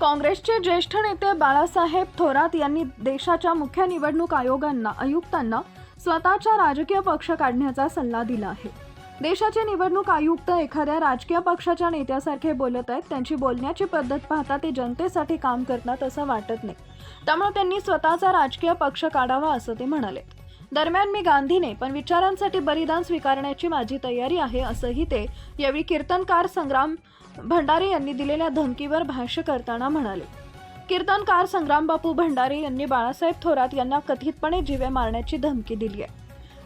काँग्रेसचे ज्येष्ठ नेते बाळासाहेब थोरात यांनी देशाच्या मुख्य निवडणूक आयोगांना आयुक्तांना स्वतःच्या राजकीय पक्ष काढण्याचा सल्ला दिला आहे. देशाचे निवडणूक आयुक्त एखाद्या राजकीय पक्षाच्या नेत्यासारखे बोलत आहेत. त्यांची बोलण्याची पद्धत पाहता ते जनतेसाठी काम करतात असं वाटत नाही. त्यामुळे त्यांनी स्वतःचा राजकीय पक्ष काढावा असं ते म्हणाले. दरम्यान मी गांधीने पण विचारांसाठी बलिदान स्वीकारण्याची माझी तयारी आहे असंही ते यावेळी कीर्तनकार संग्राम भंडारे यांनी दिलेल्या धमकीवर भाष्य करताना म्हणाले. कीर्तनकार संग्रामबापू भंडारे यांनी बाळासाहेब थोरात यांना कथितपणे जीवे मारण्याची धमकी दिली आहे.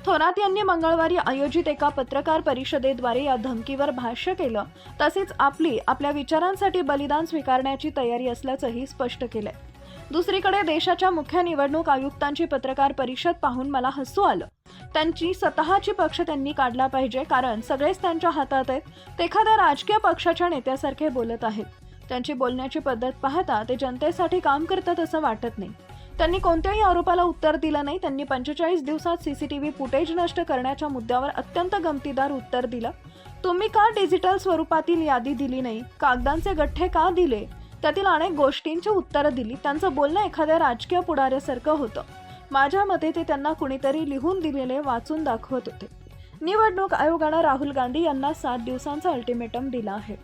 थोरात यांनी मंगळवारी आयोजित एका पत्रकार परिषदेद्वारे या धमकीवर भाष्य केलं. तसेच आपली आपल्या विचारांसाठी बलिदान स्वीकारण्याची तयारी असल्याचंही स्पष्ट केलंय. दुसरीकडे देशाच्या मुख्य निवडणूक आयुक्तांची पत्रकार परिषद पाहून मला हसू आलं. त्यांची स्वतःची पक्ष त्यांनी काढला पाहिजे कारण सगळेच त्यांच्या हातात आहेत. ते एखाद्या राजकीय पक्षाच्या नेत्यासारखे बोलत आहेत. त्यांची बोलण्याची पद्धत पाहता ते जनतेसाठी काम करतात असं वाटत नाही. त्यांनी कोणत्याही आरोपाला उत्तर दिलं नाही. त्यांनी पंचेचाळीस दिवसात सीसीटीव्ही फुटेज नष्ट करण्याच्या मुद्द्यावर अत्यंत गमतीदार उत्तर दिलं. तुम्ही का डिजिटल स्वरूपातील यादी दिली नाही? कागदांचे गठ्ठे का दिले? त्यातील अनेक गोष्टींची उत्तरं दिली. त्यांचं बोलणं एखाद्या राजकीय पुढाऱ्यासारखं होतं. माझ्या मते ते त्यांना कुणीतरी लिहून दिलेले वाचून दाखवत होते. निवडणूक आयोगानं राहुल गांधी यांना सात दिवसांचा अल्टिमेटम दिला आहे.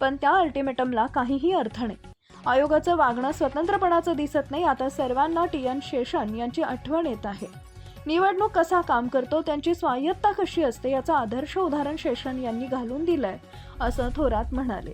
पण त्या अल्टिमेटमला काहीही अर्थ नाही. आयोगाचं वागणं स्वतंत्रपणाचं दिसत नाही. आता सर्वांना टी एन शेषन यांची आठवण येत आहे. निवडणूक कसा काम करतो त्यांची स्वायत्ता कशी असते याचं आदर्श उदाहरण शेषन यांनी घालून दिलंय असं थोरात म्हणाले.